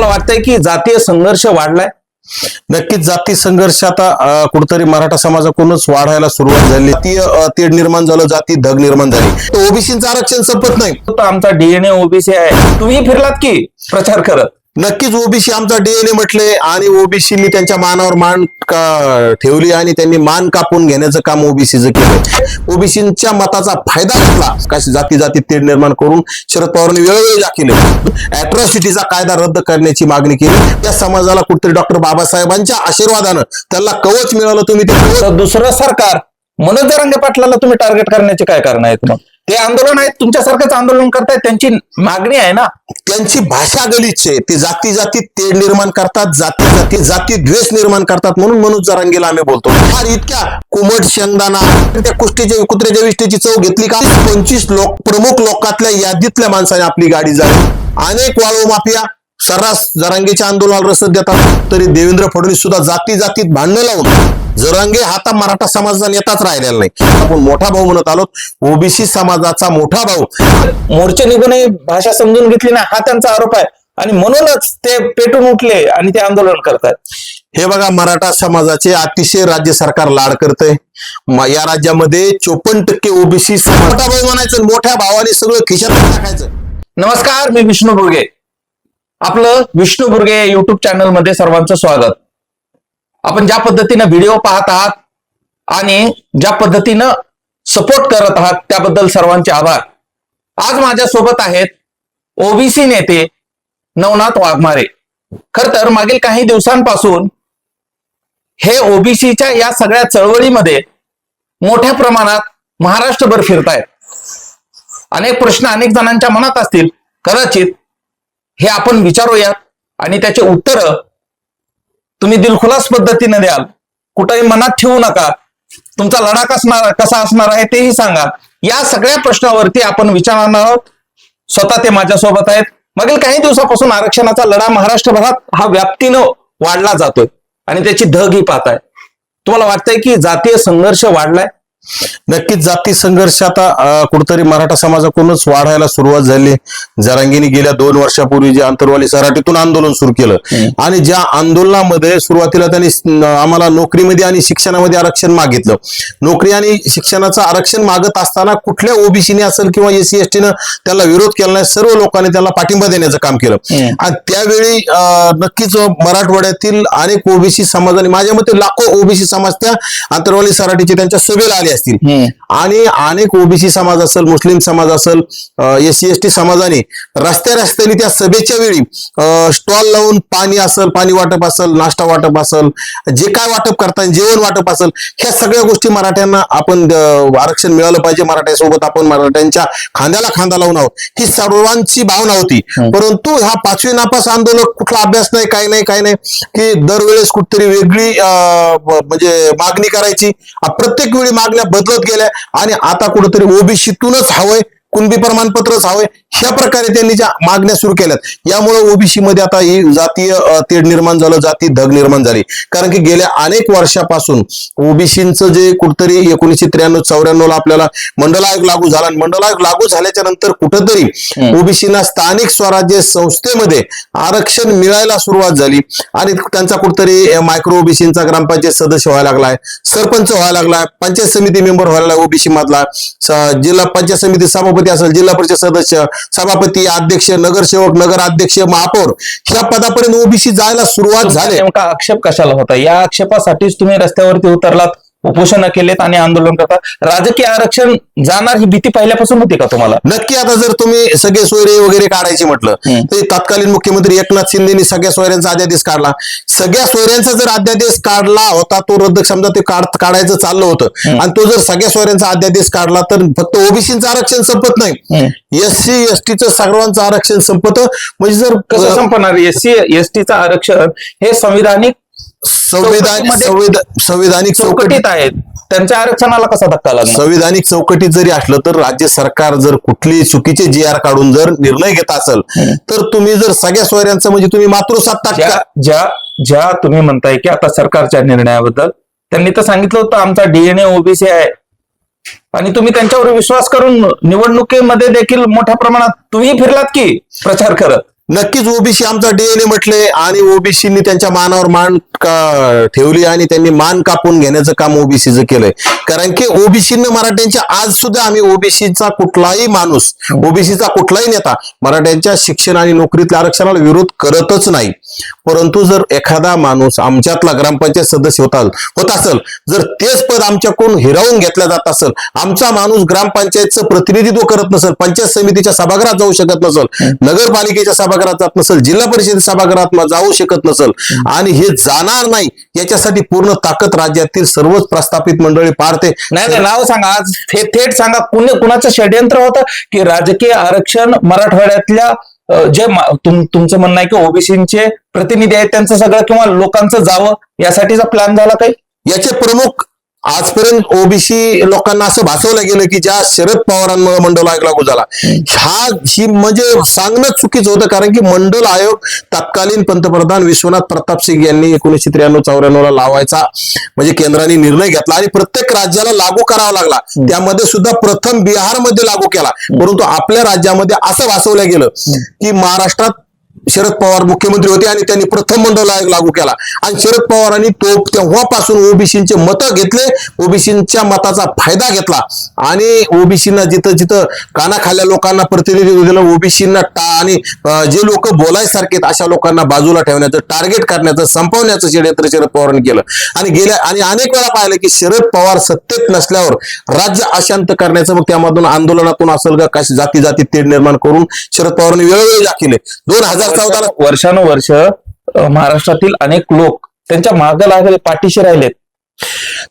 तुम्हाला वाटतंय की जातीय संघर्ष वाढलाय? नक्कीच जाती संघर्ष आता कुठतरी मराठा समाजाकडूनच वाढायला सुरुवात झाली. ती अं, तेढ निर्माण झालं जाती धग निर्माण झाली. ओबीसीचं आरक्षण संपत नाही. तो आमचा डीएनए ओबीसी आहे. तुम्ही फिरलात की? प्रचार करत. नक्कीच ओबीसी आमचा डीएनए म्हटले आणि ओबीसीनी त्यांच्या मानावर मान का ठेवली आणि त्यांनी मान कापून घेण्याचं काम ओबीसीचं केलं ओबीसीच्या मताचा फायदा घेतला. कशी जाती जाती तेढ निर्माण करून शरद पवारांनी वेळोवेळी केलं अॅट्रॉसिटीचा कायदा रद्द करण्याची मागणी केली. त्या समाजाला कुठेतरी डॉक्टर बाबासाहेबांच्या आशीर्वादानं त्यांना कवच मिळालं तुम्ही ते दुसरं सरकार मनोज जरांगे पाटलाला तुम्ही टार्गेट करण्याचे काय कारण आहेत मग? हे आंदोलन आहेत तुमच्यासारखंच आंदोलन करतायत त्यांची मागणी आहे ना? त्यांची भाषा गलिच्छ आहे. ते जाती जाती तेढ निर्माण करतात जाती जाती जाती द्वेष निर्माण करतात म्हणून मनोज जरांगीला आम्ही बोलतो. फार इतक्या कुमट शेंगदाणा त्या कुस्तीच्या कुत्र्याच्या विष्टीची चव घेतली का? पंचवीस लोक प्रमुख लोकातल्या यादीतल्या माणसाने आपली गाडी झाली अनेक वाळू माफिया सर्रास जरांगेच्या आंदोलनाला रसद देतात तरी देवेंद्र फडणवीस सुद्धा जाती जातीत भांडणं लावून जरांगे हा आता मराठा समाजाचा नेताच राहिलेला नाही. आपण मोठा भाऊ म्हणत आलो ओबीसी समाजाचा मोठा भाऊ. मोर्चे निघूनही भाषा समजून घेतली ना हा त्यांचा आरोप आहे. आणि म्हणूनच ते पेटून उठले आणि ते आंदोलन करतायत हे बघा मराठा समाजाचे अतिशय राज्य सरकार लाड करतंय. या राज्यामध्ये चोपन्न टक्के ओबीसी मोठा भाऊ म्हणायचं मोठ्या भावाने सगळं खिशात टाकायचं. नमस्कार मी विष्णू बुर्गे आपलं विष्णू बुर्गे या युट्यूब चॅनलमध्ये सर्वांचं स्वागत. आपण ज्या पद्धतीनं व्हिडिओ पाहत आहात आणि ज्या पद्धतीनं सपोर्ट करत आहात त्याबद्दल सर्वांचे आभार. आज माझ्यासोबत आहेत ओबीसी नेते नवनाथ वाघमारे. खर तर मागील काही दिवसांपासून हे ओबीसीच्या या सगळ्या चळवळीमध्ये मोठ्या प्रमाणात महाराष्ट्रभर फिरतायत. अनेक प्रश्न अनेक जणांच्या मनात असतील. कदाचित हे आपण विचारूयात. आणि त्याचे उत्तर तुम्ही दिलखुलास पद्धतीने द्याल. कुठंही मनात ठेवू नका. तुमचा लढा कसणार कसा असणार आहे तेही सांगा. या सगळ्या प्रश्नावरती आपण विचारणार आहोत. स्वतः ते माझ्यासोबत आहेत. मागील काही दिवसापासून आरक्षणाचा लढा महाराष्ट्रभरात हा व्याप्तीनं वाढला जातोय. आणि त्याची धग ही पाहताय. तुम्हाला वाटतंय की जातीय संघर्ष वाढलाय? नक्कीच जाती संघर्ष आता कुठेतरी मराठा समाजाकडूनच वाढायला सुरुवात झाली. जरांगीने गेल्या दोन वर्षापूर्वी जे आंतरवाली सराटीतून आंदोलन सुरू केलं. आणि ज्या आंदोलनामध्ये सुरुवातीला त्यांनी आम्हाला नोकरीमध्ये आणि शिक्षणामध्ये आरक्षण मागितलं. नोकरी आणि शिक्षणाचं आरक्षण मागत असताना कुठल्या ओबीसीने असेल किंवा एसी एस टीनं त्याला विरोध केला नाही सर्व लोकांनी त्याला पाठिंबा देण्याचं काम केलं. आणि त्यावेळी नक्कीच मराठवाड्यातील अनेक ओबीसी समाजाने माझ्या मते लाखो ओबीसी समाज त्या आंतरवाली सराटीचे त्यांच्या सभेला आले असतील हम्म. आणि अनेक ओबीसी समाज असेल मुस्लिम समाज असेल एस सी एस टी समाजाने रस्त्या रस्त्याने त्या सभेच्या वेळी स्टॉल लावून पाणी असेल पाणी वाटप असेल नाश्ता वाटप असेल जे काय वाटप करता येईल, जेवण वाटप असेल ह्या सगळ्या गोष्टी मराठ्यांना आपण आरक्षण मिळालं पाहिजे मराठ्यासोबत. आपण मराठ्यांच्या खांद्याला खांदा लावून आहोत. ही सर्वांची भावना होती. परंतु हा पाचवी नापास आंदोलक कुठला अभ्यास नाही काही नाही काही नाही की दरवेळेस कुठतरी वेगळी म्हणजे मागणी करायची. प्रत्येक वेळी मागण्या बदलत गेल्या. आणि आता कुठंतरी ओबीसीतूनच हवंय. कुणबी प्रमाणपत्रच हवंय ह्या प्रकारे त्यांनी ज्या मागण्या सुरू केल्यात. यामुळे ओबीसी मध्ये आता ही जातीय तेढ निर्माण झालं जाती धग निर्माण झाली. कारण की गेल्या अनेक वर्षापासून ओबीसीचं जे कुठतरी एकोणीसशे त्र्याण्णव चौऱ्याण्णव आपल्याला मंडल आयोग लागू झाला आणि मंडल आयोग लागू झाल्याच्यानंतर कुठंतरी ओबीसीना स्थानिक स्वराज्य संस्थेमध्ये आरक्षण मिळायला सुरुवात झाली. आणि त्यांचा कुठतरी मायक्रो ओबीसीचा ग्रामपंचायत सदस्य व्हायला लागलाय सरपंच व्हायला लागलाय पंचायत समिती मेंबर व्हायला लागला ओबीसी मधला जिल्हा पंचायत समिती सभापती असेल जिल्हा परिषद सदस्य सभापती अध्यक्ष नगरसेवक नगराध्यक्ष महापौर ह्या पदापर्यंत ओबीसी जायला सुरुवात झाली. नेमका आक्षेप कशाला होता? या आक्षेपासाठीच तुम्ही रस्त्यावरती उतरलात. उपोषण केलेत आणि आंदोलन करता राजकीय आरक्षण जाणार ही भीती पहिल्यापासून होती का तुम्हाला? नक्की आता जर तुम्ही सगळे सोयरे वगैरे काढायचे म्हटलं. तर तत्कालीन मुख्यमंत्री एकनाथ शिंदेनी सगळ्या सोयऱ्यांचा अध्यादेश काढला. सगळ्या सोयऱ्यांचा जर अध्यादेश काढला होता तो रद्द समजा ते काढ काढायचं चाललं होतं. आणि तो जर सगळ्या सोयऱ्यांचा अध्यादेश काढला तर फक्त ओबीसीचं आरक्षण संपत नाही. एस सी एस टीचं सर्वांचं आरक्षण संपत. म्हणजे जर कसं संपणार? एससी एसटीचं आरक्षण हे संविधानिक संविधान चौकटीमध्ये- संविधानिक चौकटीत चौकटीत आहेत. त्यांच्या आरक्षणाला कसा धक्का लागला संविधानिक चौकटीत जरी असलं तर राज्य सरकार जर कुठली चुकीचे जी आर काढून जर निर्णय घेत असेल तर तुम्ही जर सगळ्या सोयऱ्यांचं म्हणजे तुम्ही मातृसत्ता ज्या ज्या ज्या तुम्ही म्हणताय की आता सरकारच्या निर्णयाबद्दल त्यांनी तर सांगितलं होतं आमचा डीएनए ओबीसी आहे. आणि तुम्ही त्यांच्यावर विश्वास करून निवडणुकीमध्ये देखील मोठ्या प्रमाणात तुम्ही फिरलात की प्रचार करत? नक्कीच ओबीसी आमचा डीएनए म्हटले आणि ओबीसीनी त्यांच्या मानावर मान का ठेवली आणि त्यांनी मान कापून घेण्याचं काम ओबीसीचं केलंय. कारण की ओबीसीनं मराठ्यांच्या आज सुद्धा आम्ही ओबीसीचा कुठलाही माणूस ओबीसीचा कुठलाही नेता मराठ्यांच्या शिक्षण आणि नोकरीतल्या आरक्षणाला विरोध करतच नाही. परंतु जर एखादा माणूस आमच्यातला ग्रामपंचायत सदस्य होता होत असेल जर तेच पद आमच्याकडून हिरावून घेतलं जात असेल आमचा माणूस ग्रामपंचायतचं प्रतिनिधित्व करत नसेल पंचायत समितीच्या सभागृहात जाऊ शकत नसेल नगरपालिकेच्या सभागृहात जात नसेल जिल्हा परिषद सभागृहात जाऊ शकत नसेल आणि हे जाणार नाही याच्यासाठी पूर्ण ताकद राज्यातील सर्वच प्रस्थापित मंडळी पाळते नाही नाही नाव सांगा. थेट सांगा कुणी कुणाचं षडयंत्र होतं? की राजकीय आरक्षण मराठवाड्यातल्या जे तुम- तुमचं म्हणणं आहे की ओबीसीचे प्रतिनिधी आहेत त्यांचं सगळं किंवा लोकांचं जावं यासाठीचा प्लॅन झाला काही? याचे प्रमुख आजपर्यंत ओबीसी लोकांना असं भासवलं गेलं की ज्या शरद पवारांमुळे मंडल आयोग लागू झाला. ह्या ही म्हणजे सांगणं चुकीचं होतं कारण की मंडल आयोग तत्कालीन पंतप्रधान विश्वनाथ प्रताप सिंग यांनी एकोणीशे त्र्याण्णव चौऱ्याण्णव ला लावायचा म्हणजे केंद्राने निर्णय घेतला आणि प्रत्येक राज्याला लागू करावा लागला. त्यामध्ये सुद्धा प्रथम बिहारमध्ये लागू केला. परंतु आपल्या राज्यामध्ये असं भासवलं गेलं की महाराष्ट्रात शरद पवार मुख्यमंत्री होते आणि त्यांनी प्रथम मंडळ आयोग लागू केला. आणि शरद पवारांनी तो तेव्हापासून ओबीसीचे मतं घेतले ओबीसीच्या मताचा फायदा घेतला. आणि ओबीसीना जिथं जिथं कानाखाल्या लोकांना प्रतिनिधित्व दिलं ओबीसीना टा आणि जे लोक बोलायसारखे अशा लोकांना बाजूला ठेवण्याचं टार्गेट करण्याचं संपवण्याचं षडयंत्र शरद पवारांनी केलं. आणि गेल्या आणि अनेक वेळा पाहिलं की शरद पवार सत्तेत नसल्यावर राज्य अशांत करण्याचं मग त्यामधून आंदोलनातून असेल का कशी जाती जाती तेढ निर्माण करून शरद पवारांनी वेळोवेळी दाखिले. दोन हजार चौदाला वर्षानुवर्ष महाराष्ट्रातील अनेक लोक त्यांच्या मागे लागले पाठीशी राहिलेत.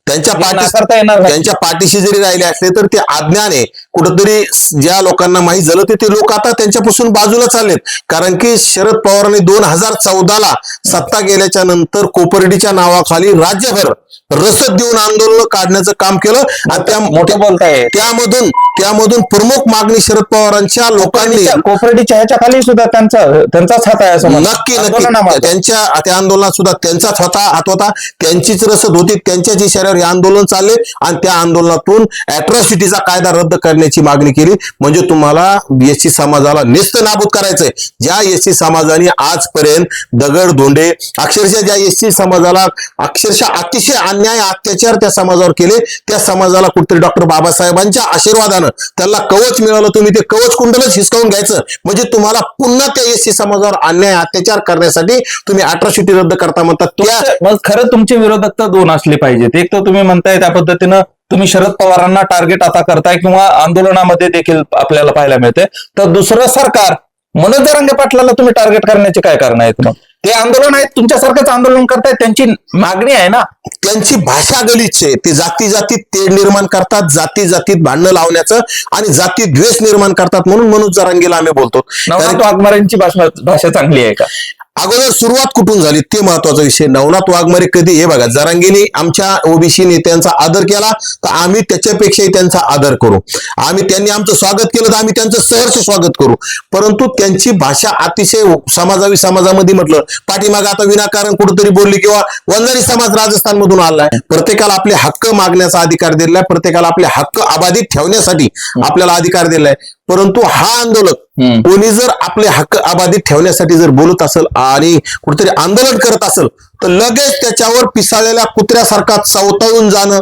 त्यांच्या पाठी त्यांच्या पाठीशी जरी राहिले असले तर ते अज्ञाने कुठंतरी ज्या लोकांना माहीत झालं ते ते लोक आता त्यांच्यापासून बाजूला चाललेत. कारण की शरद पवारांनी दोन हजार चौदाला सत्ता गेल्याच्यानंतर कोपर्डीच्या नावाखाली राज्यभर रसद देऊन आंदोलन काढण्याचं काम केलं. आणि त्या मोठं बोलताय त्यामधून त्यामधून प्रमुख मागणी शरद पवारांच्या लोकांनी कोपरेटीच्या ह्याच्या खाली सुद्धा त्यांचा त्यांचाच हात आहे असं. नक्की नक्की. त्यांच्या त्या आंदोलनात सुद्धा त्यांचाच होता हात होता. त्यांचीच रसद होती. त्यांच्याच इशाऱ्यावर हे आंदोलन चालले आणि त्या आंदोलनातून अॅट्रॉसिटीचा कायदा रद्द करण्याची मागणी केली. म्हणजे तुम्हाला एससी समाजाला निस्त नाबूद करायचंय. ज्या एससी समाजाने आजपर्यंत दगड धोंडे अक्षरशः ज्या एससी समाजाला अक्षरशः अतिशय अन्याय अत्याचार त्या समाजावर केले त्या समाजाला कुठेतरी डॉक्टर बाबासाहेबांच्या आशीर्वादानं त्यांना कवच मिळालं तुम्ही ते कवच कुंडलच हिसकावून घ्यायचं. म्हणजे तुम्हाला पुन्हा त्या एससी समाजावर अन्याय अत्याचार करण्यासाठी तुम्ही अट्रॉसिटी रद्द करता म्हणतात खरं तुमचे विरोधक तर दोन असले पाहिजेत. एक तर तुम्ही म्हणताय त्या पद्धतीनं तुम्ही शरद पवारांना टार्गेट आता करताय किंवा आंदोलनामध्ये देखील आपल्याला पाहायला मिळते तर दुसरं सरकार मनोज जरांगे पाटलाला तुम्ही टार्गेट करण्याचे काय कारण आहेत मग? ते आंदोलन आहेत तुमच्यासारखंच आंदोलन करतायत त्यांची मागणी आहे ना? त्यांची भाषा गलिच्छ आहे. ते जाती जातीत तेढ निर्माण करतात जाती जातीत भांडणं लावण्याचं आणि जाती द्वेष निर्माण करतात म्हणून मनोज जरांगेला आम्ही बोलतो. वाघमारेंची भाषा भाषा चांगली आहे का? अगोदर सुरुवात कुठून झाली? ते महत्त्वाचा विषय. नवनाथ वाघमारे कधी हे बघा जरांगीने आमच्या ओबीसी नेत्यांचा आदर केला तर आम्ही त्याच्यापेक्षाही त्यांचा आदर करू. आम्ही त्यांनी आमचं स्वागत केलं तर आम्ही त्यांचं सहर्ष स्वागत करू. परंतु त्यांची भाषा अतिशय समाजावी समाजामध्ये म्हटलं पाठीमागे आता विनाकारण कुठेतरी बोलली किंवा वंजारी समाज राजस्थानमधून आलाय. प्रत्येकाला आपले हक्क मागण्याचा अधिकार दिलाय प्रत्येकाला आपले हक्क अबाधित ठेवण्यासाठी आपल्याला अधिकार दिलाय परंतु हा आंदोलक. कोणी जर आपले हक्क अबाधित ठेवण्यासाठी जर बोलत असेल आणि कुठेतरी आंदोलन करत असेल तर लगेच त्याच्यावर पिसाळलेल्या कुत्र्यासारखा चवताळून जाणं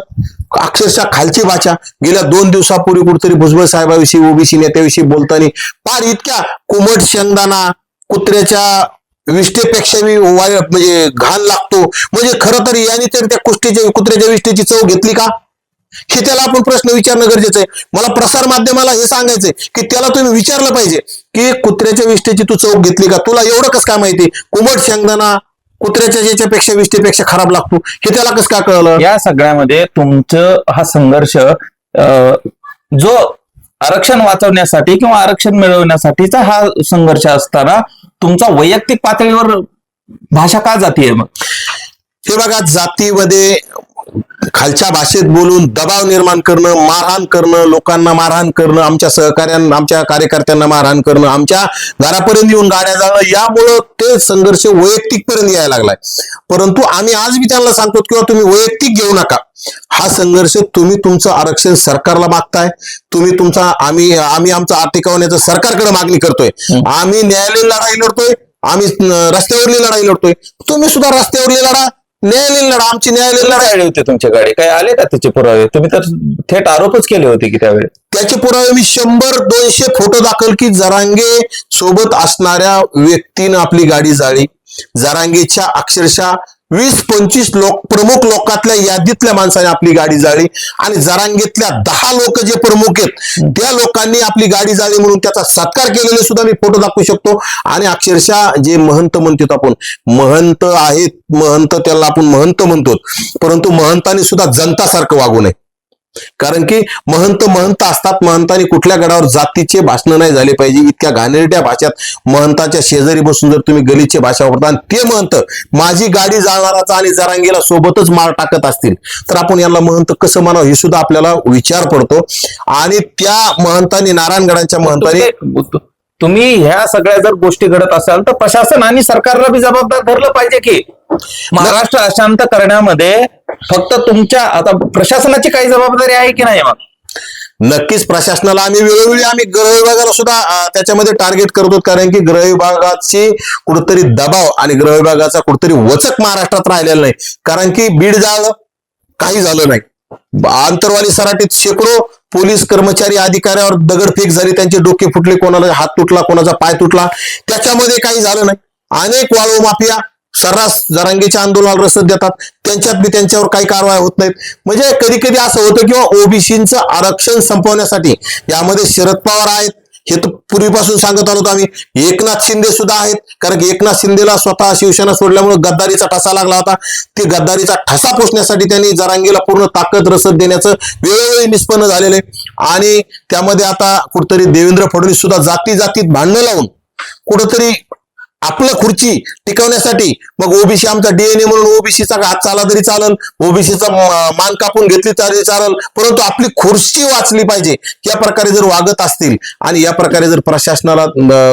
अक्षरशः खालची भाषा गेल्या दोन दिवसापूर्वी कुठेतरी भुजबळ साहेबाविषयी ओबीसी नेत्याविषयी बोलताना पार इतक्या कोमट शेंगदाणा कुत्र्याच्या विष्ठेपेक्षा मी वाय- म्हणजे घाण लागतो. म्हणजे खरं तर याने तर त्या कुष्टीच्या कुत्र्याच्या विष्ठेची चव घेतली का? हे त्याला आपण प्रश्न विचारणं गरजेचं आहे. मला प्रसार माध्यमाला हे सांगायचंय की त्याला तुम्ही विचारलं पाहिजे की कुत्र्याच्या विष्ठेची तू चौक घेतली का? तुला एवढं कसं काय माहिती? कुमट शेंगदाणा कुत्र्याच्या याच्यापेक्षा विष्ठेपेक्षा खराब लागतो. हे त्याला कसं काय कळलं? या सगळ्यामध्ये तुमचं हा संघर्ष अ, जो आरक्षण वाचवण्यासाठी किंवा आरक्षण मिळवण्यासाठीचा हा संघर्ष असताना तुमचा वैयक्तिक पातळीवर भाषा का जातीये मग? हे बघा जातीमध्ये खालच्या भाषेत बोलून दबाव निर्माण करणं मारहाण करणं लोकांना मारहाण करणं आमच्या सहकार्यांना आमच्या कार्यकर्त्यांना मारहाण करणं आमच्या घरापर्यंत येऊन गाड्या जाणं यामुळं ते संघर्ष वैयक्तिक पर्यंत यायला लागलाय. परंतु आम्ही आज मी त्यांना सांगतो किंवा तुम्ही वैयक्तिक घेऊ नका. हा संघर्ष तुम्ही तुमचं आरक्षण सरकारला मागताय. तुम्ही तुमचा आम्ही आम्ही आमचं टिकवण्याचं सरकारकडे मागणी करतोय. आम्ही न्यायालयीन लढाई लढतोय. आम्ही रस्त्यावरली लढाई लढतोय. तुम्ही सुद्धा रस्त्यावरली लढा. न्यायालयीन लढा आमची न्यायालयीन लढाई. आले होते तुमच्याकडे काय आले का त्याचे पुरावे? तुम्ही तर थेट आरोपच केले होते की त्यावेळी. त्याचे पुरावे मी शंभर दोनशे फोटो दाखल की जरांगे सोबत असणाऱ्या व्यक्तीनं आपली गाडी जाळी. जरांगेच्या अक्षरशः वीस पंचवीस लोक प्रमुख लोकातल्या यादीतल्या माणसाने आपली गाडी जाळी आणि जरांगेतल्या दहा लोक जे प्रमुख आहेत त्या लोकांनी आपली गाडी जाळी म्हणून त्याचा सत्कार केलेले सुद्धा मी फोटो दाखवू शकतो. आणि अक्षरशः जे महंत म्हणतो आपण महंत आहेत महंत त्याला आपण महंत म्हणतो. परंतु महंतांनी सुद्धा जनतासारखं वागू नये. कारण की महंत महंत असतात महंतांनी कुठल्या गडावर जातीचे भाषण नाही झाले पाहिजे इतक्या घाणेरड्या भाषात महंताच्या शेजारी बसून जर तुम्ही गलीची भाषा वापरता आणि ते महंत माझी गाडी जाळणाराचा आणि जरांगीला सोबतच मार टाकत असतील तर आपण यांना महंत कसं म्हणावं हे सुद्धा आपल्याला विचार पडतो. आणि त्या महंतांनी नारायणगडांच्या महंतांनी तुम्ही- तुम्ही ह्या सगळ्या जर गोष्टी घडत असाल तर प्रशासन आणि सरकारला बी जबाबदार धरलं पाहिजे की. महाराष्ट्र अशांत करण्यामध्ये फक्त तुमच्या आता प्रशासनाची काही जबाबदारी आहे की नाही मग? नक्कीच प्रशासनाला आम्ही वेळोवेळी आम्ही गृह विभागाला सुद्धा त्याच्यामध्ये टार्गेट करतो कारण की गृह विभागाची कुठतरी दबाव आणि गृह विभागाचा कुठतरी वचक महाराष्ट्रात राहिलेला नाही. कारण की बीड जाळलं काही झालं नाही. आंतरवाली सराटीत शेकडो पोलीस कर्मचारी अधिकाऱ्यावर दगडफेक झाली. त्यांचे डोके फुटले कोणाला हात तुटला कोणाचा पाय तुटला. त्याच्यामध्ये काही झालं नाही. अनेक वाळू माफिया सर्रास जरांगीच्या आंदोलनाला रसद देतात. त्यांच्यात बी त्यांच्यावर काही कारवाया होत नाहीत. म्हणजे कधी कधी असं होतं किंवा ओबीसीचं आरक्षण संपवण्यासाठी यामध्ये शरद पवार आहेत. हे तर पूर्वीपासून सांगत आलो आम्ही. एकनाथ शिंदे सुद्धा आहेत. कारण की एकनाथ शिंदेला स्वतः शिवसेना सोडल्यामुळे गद्दारीचा ठसा लागला होता. ते गद्दारीचा ठसा पोचण्यासाठी त्यांनी जरांगीला पूर्ण ताकद रसद देण्याचं वेळोवेळी निष्पन्न झालेलं आहे. आणि त्यामध्ये आता कुठतरी देवेंद्र फडणवीस सुद्धा जाती जातीत भांडणं लावून कुठंतरी आपलं खुर्ची टिकवण्यासाठी मग ओबीसी आमचा डीएनए म्हणून ओबीसीचा हात चालला तरी चालेल ओबीसीचा मान कापून घेतली तरी चालेल परंतु आपली खुर्ची वाचली पाहिजे या प्रकारे जर वागत असतील आणि या प्रकारे जर प्रशासनाला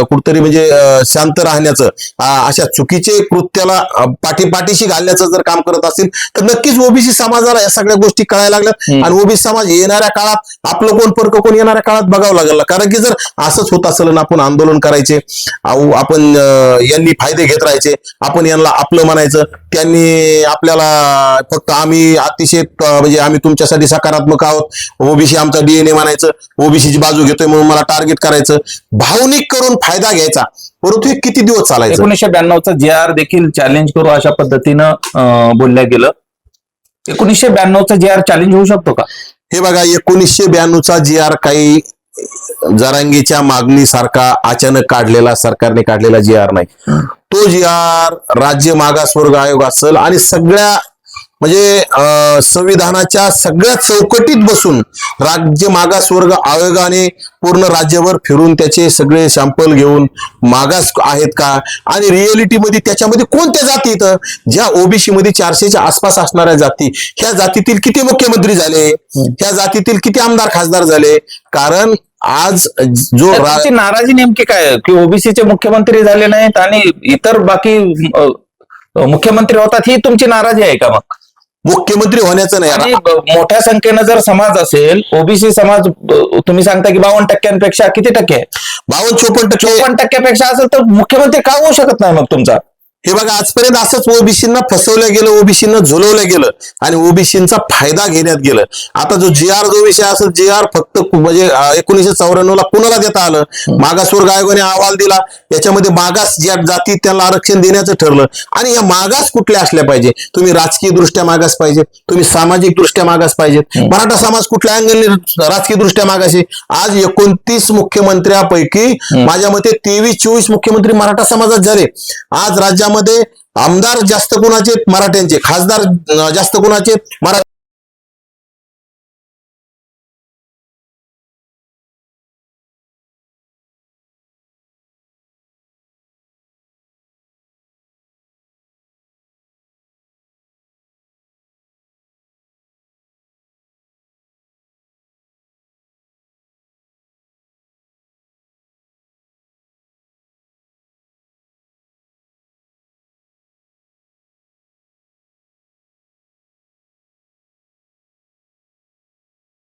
कुठतरी म्हणजे शांत राहण्याचं अशा चुकीचे कृत्याला अं, पाठी पाठीशी घालण्याचं जर काम करत असतील तर नक्कीच ओबीसी समाजाला या सगळ्या गोष्टी कळायला लागल्यात. आणि ओबीसी समाज येणाऱ्या काळात आपलं कोण परक कोण येणाऱ्या काळात बघावं लागेल कारण की जर असंच होत असेल ना आपण आंदोलन करायचे आपण यांनी फायदे घेत राहायचे. आपण यांना आपलं म्हणायचं. त्यांनी आपल्याला फक्त आम्ही अतिशय म्हणजे आम्ही तुमच्यासाठी सकारात्मक आहोत. ओबीसी आमचा डीएनए म्हणायचं. ओबीसीची बाजू घेतोय म्हणून मला टार्गेट करायचं. भावनिक करून फायदा घ्यायचा. परंतु हे किती दिवस चालायचं? एकोणीसशे ब्याण्णवचा जे आर देखील चॅलेंज करू अशा पद्धतीनं बोलल्या गेलं. एकोणीसशे ब्याण्णवचा जे आर चॅलेंज होऊ शकतो का? हे बघा एकोणीसशे ब्याण्णवचा जी आर काही जरांगीच्या मागणीसारखा अचानक काढलेला सरकारने काढलेला जी आर नाही. तो जी आर राज्य मागासवर्ग आयोग असेल आणि सगळ्या म्हणजे संविधानाच्या सगळ्या चौकटीत बसून राज्य मागासवर्ग आयोगाने पूर्ण राज्यभर फिरून त्याचे सगळे सॅम्पल घेऊन मागास आहेत का? आणि रिअलिटीमध्ये त्याच्यामध्ये कोणत्या जाती इथं? ज्या ओबीसी मध्ये चारशेच्या आसपास असणाऱ्या जाती ह्या जातीतील किती मुख्यमंत्री झाले? ह्या जातीतील किती आमदार खासदार झाले? कारण आज जो नाराजी नेमकी काय? की ओबीसीचे मुख्यमंत्री झाले नाहीत आणि इतर बाकी मुख्यमंत्री होतात ही तुमची नाराजी आहे का मग? मुख्यमंत्री होण्याचं नाही. आणि ब- मोठ्या संख्येनं जर समाज असेल ओबीसी समाज ब- तुम्ही सांगता की बावन्न टक्क्यांपेक्षा किती टक्के? बावन्न चोपन्न टक्के. चोपन्न टक्क्यापेक्षा असेल तर मुख्यमंत्री का होऊ शकत नाही मग तुमचा? हे बघा आजपर्यंत असंच ओबीसींना फसवलं गेलं ओबीसींना झुलवलं गेलं आणि ओबीसींचा फायदा घेण्यात गेलं. आता जो जी आर जो विषय असेल जी आर फक्त म्हणजे एकोणीशे चौऱ्याण्णव ला कुणाला देता आलं? मागासवर्ग आयोगाने अहवाल दिला. याच्यामध्ये मागास ज्या जाती त्यांना आरक्षण देण्याचं ठरलं. आणि या मागास कुठल्या असल्या पाहिजे? तुम्ही राजकीय दृष्ट्या मागास पाहिजे तुम्ही सामाजिक दृष्ट्या मागास पाहिजेत मराठा समाज कुठल्या अँगलने राजकीय दृष्ट्या मागास आहे? आज एकोणतीस मुख्यमंत्र्यापैकी माझ्या मते तेवीस चोवीस मुख्यमंत्री मराठा समाजात झाले. आज राज्यामध्ये आमदार जास्त कोणाचे मराठ्यांचे. खासदार जास्त कोणाचे मरा